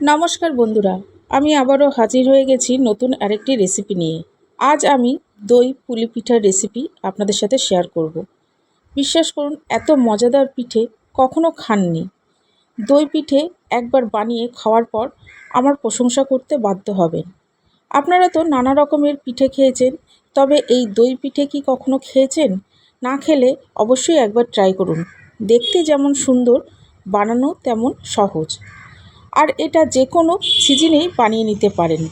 নমস্কার বন্ধুরা, আমি আবারও হাজির হয়ে গেছি নতুন আরেকটি রেসিপি নিয়ে। আজ আমি দই পুলি পিঠার রেসিপি আপনাদের সাথে শেয়ার করব। বিশ্বাস করুন, এত মজাদার পিঠে কখনো খাননি। দই পিঠে একবার বানিয়ে খাওয়ার পর আমার প্রশংসা করতে বাধ্য হবেন। আপনারা তো নানা রকমের পিঠে খেয়েছেন, তবে এই দই পিঠে কি কখনো খেয়েছেন? না খেলে অবশ্যই একবার ট্রাই করুন। দেখতে যেমন সুন্দর, বানানো তেমন সহজ। আর এটা যে কোনো সিজনেই বানিয়ে নিতে পারেন।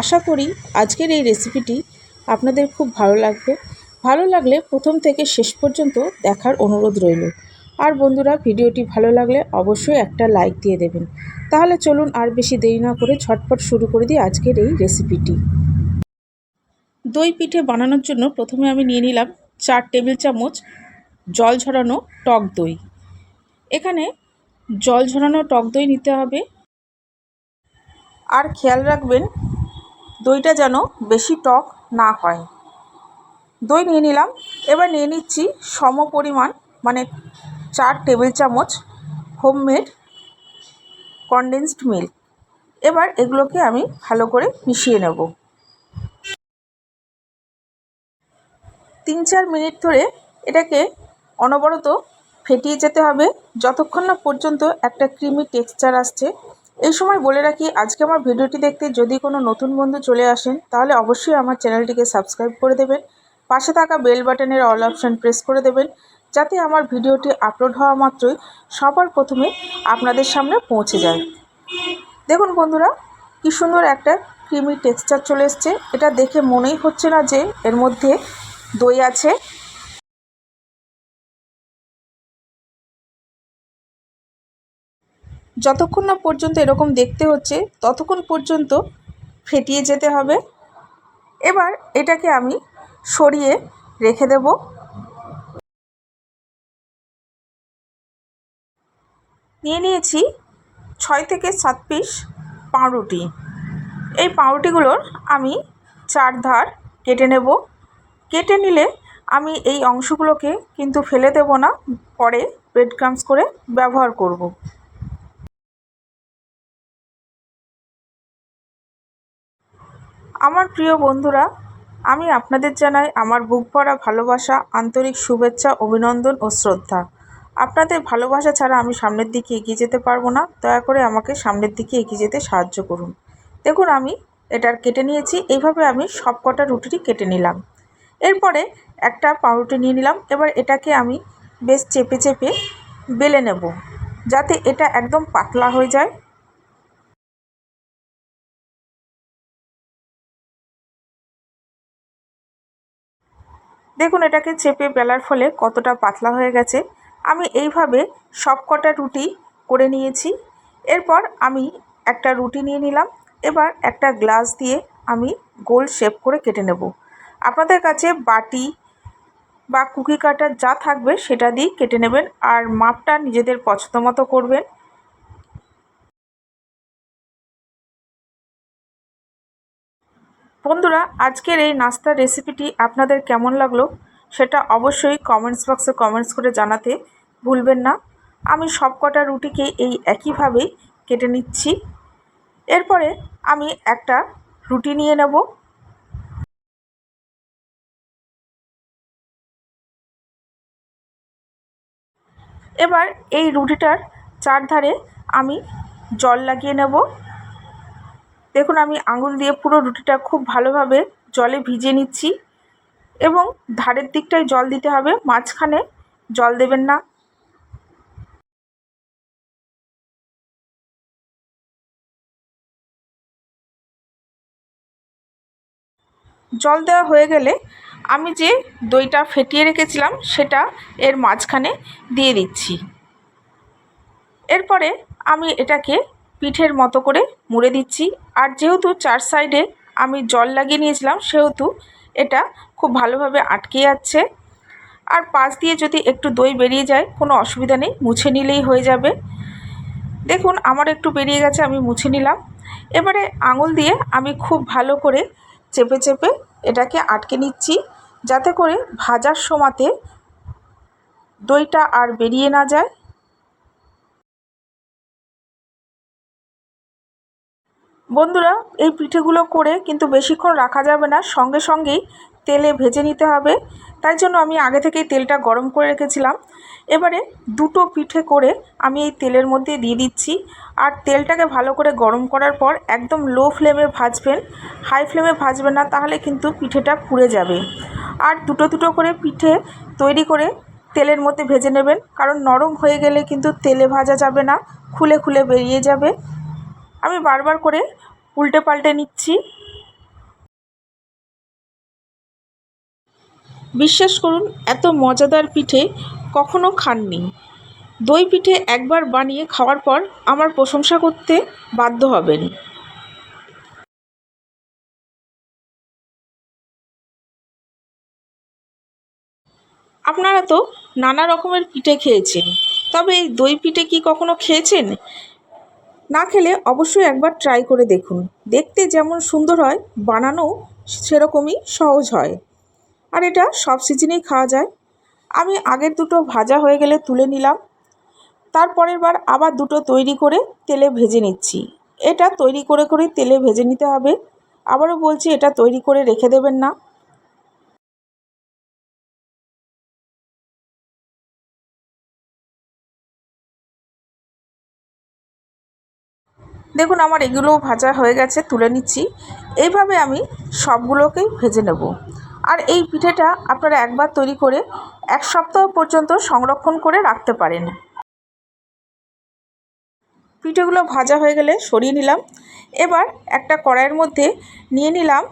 আশা করি আজকের এই রেসিপিটি আপনাদের খুব ভালো লাগবে। ভালো লাগলে প্রথম থেকে শেষ পর্যন্ত দেখার অনুরোধ রইল। আর বন্ধুরা, ভিডিওটি ভালো লাগলে অবশ্যই একটা লাইক দিয়ে দেবেন। তাহলে চলুন আর বেশি দেরি না করে ছটপট শুরু করে দিই আজকের এই রেসিপিটি। দই পিঠে বানানোর জন্য প্রথমে আমি নিয়ে নিলাম চার টেবিল চামচ জল ঝরানো টক দই। এখানে জল ঝরানো টক দই নিতে হবে। আর খেয়াল রাখবেন, দইটা যেন বেশি টক না হয়। দই নিয়ে নিলাম, এবার নিয়ে নিচ্ছি সম পরিমাণ মানে চার টেবিল চামচ হোমমেড কনডেন্সড মিল্ক এবার এগুলোকে আমি ভালো করে মিশিয়ে নেব। তিন চার মিনিট ধরে এটাকে অনবরত ফেটিয়ে যেতে হবে। যতক্ষণ না পর্যন্ত একটা ক্রিমি টেক্সচার আসছে। এই সময় বলে রাখি, আজকে আমার ভিডিওটি দেখতে যদি কোনো নতুন বন্ধু চলে আসেন, তাহলে অবশ্যই আমার চ্যানেলটিকে সাবস্ক্রাইব করে দেবেন। পাশে থাকা বেল বাটনের অল অপশান প্রেস করে দেবেন, যাতে আমার ভিডিওটি আপলোড হওয়া মাত্রই সবার প্রথমে আপনাদের সামনে পৌঁছে যায়। দেখুন বন্ধুরা, কি সুন্দর একটা ক্রিমি টেক্সচার চলে এসছে। এটা দেখে মনেই হচ্ছে না যে এর মধ্যে দই আছে যতক্ষণ না পর্যন্ত এরকম দেখতে হচ্ছে, ততক্ষণ পর্যন্ত ফেটিয়ে যেতে হবে। এবার এটাকে আমি সরিয়ে রেখে দেব। নিয়ে নিয়েছি ছয় থেকে সাত পিস পাউরুটি। এই পাউরুটিগুলোর আমি চার ধার কেটে নেব। কেটে নিলে আমি এই অংশগুলোকে কিন্তু ফেলে দেব না, পরে ব্রেড ক্রামস করে ব্যবহার করব। আমার প্রিয় বন্ধুরা, আমি আপনাদের জানাই আমার বুক ভরা ভালোবাসা, আন্তরিক শুভেচ্ছা, অভিনন্দন ও শ্রদ্ধা। আপনাদের ভালোবাসা ছাড়া আমি সামনের দিকে এগিয়ে যেতে পারব না। দয়া করে আমাকে সামনের দিকে এগিয়ে যেতে সাহায্য করুন। দেখুন, আমি এটার কেটে নিয়েছি। এইভাবে আমি সব কটা রুটিটি কেটে নিলাম। এরপরে একটা পাউরুটি নিয়ে নিলাম। এবার এটাকে আমি বেশ চেপে চেপে বেলে নেব, যাতে এটা একদম পাতলা হয়ে যায়। দেখুন, এটাকে চেপে বেলার ফলে কতটা পাতলা হয়ে গেছে। আমি এইভাবে সব কটা রুটি করে নিয়েছি। এরপর আমি একটা রুটি নিয়ে নিলাম। এবার একটা গ্লাস দিয়ে আমি গোল শেপ করে কেটে নেব। আপনাদের কাছে বাটি বা কুকি কাটার যা থাকবে সেটা দিয়েই কেটে নেবেন। আর মাপটা নিজেদের পছন্দ মতো করবেন। বন্ধুরা, আজকের এই নাস্তার রেসিপিটি আপনাদের কেমন লাগল সেটা অবশ্যই কমেন্টস বক্সে কমেন্টস করে জানাতে ভুলবেন না। আমি সব কটা রুটিকে এই একইভাবেই কেটে নিচ্ছি। এরপরে আমি একটা রুটি নিয়ে নেব। এবার এই রুটিটার চারধারে আমি জল লাগিয়ে নেব। দেখুন, আমি আঙুল দিয়ে পুরো রুটিটা খুব ভালোভাবে জলে ভিজিয়ে নিচ্ছি এবং ধারের দিকটায় জল দিতে হবে, মাঝখানে জল দেবেন না। জল দেওয়া হয়ে গেলে আমি যে দইটা ফেটিয়ে রেখেছিলাম, সেটা এর মাঝখানে দিয়ে দিচ্ছি। এরপরে আমি এটাকে পিঠের মতো করে মুড়ে দিচ্ছি। আর যেহেতু চার সাইডে আমি জল লাগিয়ে নিয়েছিলাম, সেহেতু এটা খুব ভালোভাবে আটকে যাচ্ছে। আর পাশ দিয়ে যদি একটু দই বেরিয়ে যায়, কোনো অসুবিধা নেই, মুছে নিলেই হয়ে যাবে। দেখুন, আমার একটু বেরিয়ে গেছে, আমি মুছে নিলাম। এবারে আঙুল দিয়ে আমি খুব ভালো করে চেপে চেপে এটাকে আটকে নিচ্ছি, যাতে করে ভাজার সময়তে দইটা আর বেরিয়ে না যায়। বন্ধুরা, এই পিঠেগুলো করে কিন্তু বেশিক্ষণ রাখা যাবে না, সঙ্গে সঙ্গেই তেলে ভেজে নিতে হবে। তাই জন্য আমি আগে থেকেই তেলটা গরম করে রেখেছিলাম। এবারে দুটো পিঠে করে আমি এই তেলের মধ্যে দিয়ে দিচ্ছি। আর তেলটাকে ভালো করে গরম করার পর একদম লো ফ্লেমে ভাজবেন। হাই ফ্লেমে ভাজবেন না, তাহলে কিন্তু পিঠেটা পুড়ে যাবে। আর দুটো দুটো করে পিঠে তৈরি করে তেলের মধ্যে ভেজে নেবেন। কারণ নরম হয়ে গেলে কিন্তু তেলে ভাজা যাবে না, খুলে খুলে বেরিয়ে যাবে। আমি বারবার করে উল্টে পাল্টে নিচ্ছি। বিশ্বাস করুন, এত মজাদার পিঠে কখনো খাননি। দই পিঠে একবার বানিয়ে খাওয়ার পর আমার প্রশংসা করতে বাধ্য হবেন। আপনারা তো নানা রকমের পিঠে খেয়েছেন। তবে এই দই পিঠে কি কখনো খেয়েছেন? না খেলে অবশ্যই একবার ট্রাই করে দেখুন। দেখতে যেমন সুন্দর হয় বানানো সেরকমই সহজ হয়। আর এটা সব সিজনেই খাওয়া যায়। আমি আগের দুটো ভাজা হয়ে গেলে তুলে নিলাম। তারপরের বার আবার দুটো তৈরি করে তেলে ভেজে নিচ্ছি। এটা তৈরি করে করে তেলে ভেজে নিতে হবে। আবারও বলছি, এটা তৈরি করে রেখে দেবেন না। দেখুন আমার এগুলোও ভাজা হয়ে গেছে, তুলে নিচ্ছি। এইভাবে আমি সবগুলোকেই ভেজে নেব। আর এই পিঠেটা আপনারা একবার তৈরি করে এক সপ্তাহ পর্যন্ত সংরক্ষণ করে রাখতে পারেন। পিঠেগুলো ভাজা হয়ে গেলে সরিয়ে নিলাম। এবার একটা কড়াইয়ের মধ্যে নিয়ে নিলাম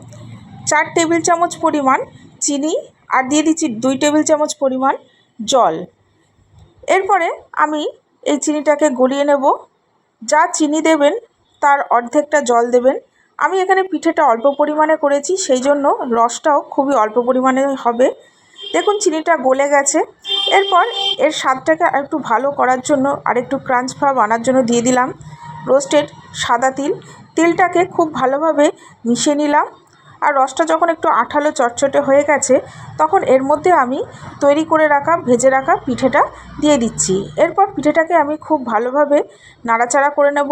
চার টেবিল চামচ পরিমাণ চিনি আর দিয়ে দিচ্ছি দুই টেবিল চামচ পরিমাণ জল। এরপরে আমি এই চিনিটাকে গলিয়ে নেব। যা চিনি দেবেন তার অর্ধেকটা জল দেবেন। আমি এখানে পিঠেটা অল্প পরিমাণে করেছি, সেই জন্য রসটাও খুবই অল্প পরিমাণে হবে। দেখুন, চিনিটা গলে গেছে। এরপর এর স্বাদটাকে একটু ভালো করার জন্য আর একটু ক্রাঞ্চ ভাব আনার জন্য দিয়ে দিলাম রোস্টেড সাদা তিল। তিলটাকে খুব ভালোভাবে মিশিয়ে নিলাম। আর রসটা যখন একটু আঠালো চটচটে হয়ে গেছে, তখন এর মধ্যে আমি তৈরি করে রাখা, ভেজে রাখা পিঠেটা দিয়ে দিচ্ছি। এরপর পিঠেটাকে আমি খুব ভালোভাবে নাড়াচাড়া করে নেব।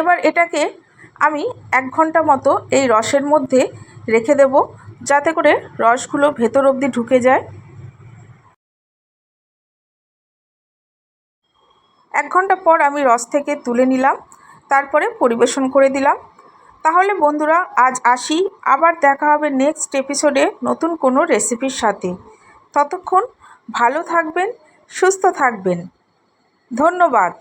এবার এটাকে আমি এক ঘণ্টা মতো এই রসের মধ্যে রেখে দেব, যাতে করে রসগুলো ভেতর অবধি ঢুকে যায়। এক ঘণ্টা পর আমি রস থেকে তুলে নিলাম, তারপরে পরিবেশন করে দিলাম। তাহলে বন্ধুরা, আজ আসি, আবার দেখা হবে নেক্সট এপিসোডে নতুন কোনো রেসিপির সাথে। ততক্ষণ ভালো থাকবেন, সুস্থ থাকবেন। ধন্যবাদ।